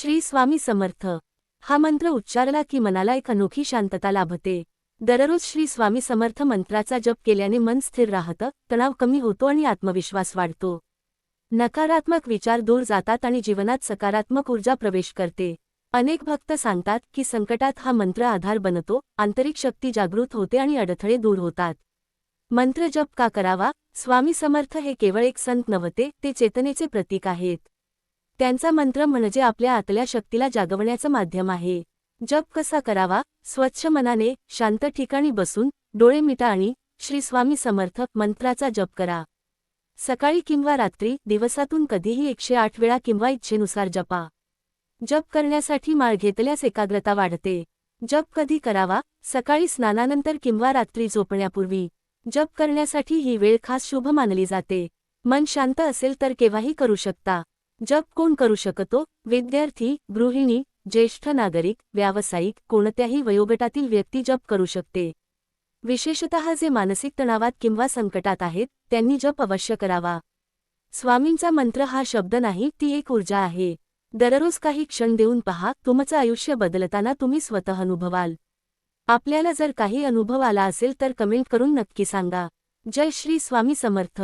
श्री स्वामी समर्थ. हा मंत्र उच्चारला की मनाला एक अनोखी शांतता लाभते. दररोज श्री स्वामी समर्थ मंत्राचा जप केल्याने मन स्थिर राहतं तणाव कमी होतो आणि आत्मविश्वास वाढतो. नकारात्मक विचार दूर जातात आणि जीवनात सकारात्मक ऊर्जा प्रवेश करते. अनेक भक्त सांगतात की संकटात हा मंत्र आधार बनतो आंतरिक शक्ती जागृत होते आणि अडथळे दूर होतात. मंत्र जप का करावा? स्वामी समर्थ हे केवळ एक संत नव्हते ते चेतनेचे प्रतीक आहेत. त्यांचा मंत्र म्हणजे आपल्या आतल्या शक्तीला जागवण्याचं माध्यम आहे. जप कसा करावा? स्वच्छ मनाने शांत ठिकाणी बसून डोळे मिटा आणि श्री स्वामी समर्थ मंत्राचा जप करा. सकाळी किंवा रात्री दिवसातून कधीही एकशे आठ वेळा किंवा इच्छेनुसार जपा. जप करण्यासाठी माळ घेतल्यास एकाग्रता वाढते. जप कधी करावा? सकाळी स्नानानंतर किंवा रात्री झोपण्यापूर्वी. जप करण्यासाठी ही वेळ खास शुभ मानली जाते. मन शांत असेल तर केव्हाही करू शकता. जप कोण करू शकतो? विद्यार्थी गृहिणी ज्येष्ठ नागरिक व्यावसायिक कोणत्याही वयोगटातील व्यक्ती जप करू शकते. विशेषतः जे मानसिक तणावात किंवा संकटात आहेत त्यांनी जप अवश्य करावा. स्वामींचा मंत्र हा शब्द नाही ती एक ऊर्जा आहे. दररोज काही क्षण देऊन पहा तुमचं आयुष्य बदलताना तुम्ही स्वतः अनुभवाल. आपल्याला जर काही अनुभव आला असेल तर कमेंट करून नक्की सांगा. जय श्री स्वामी समर्थ.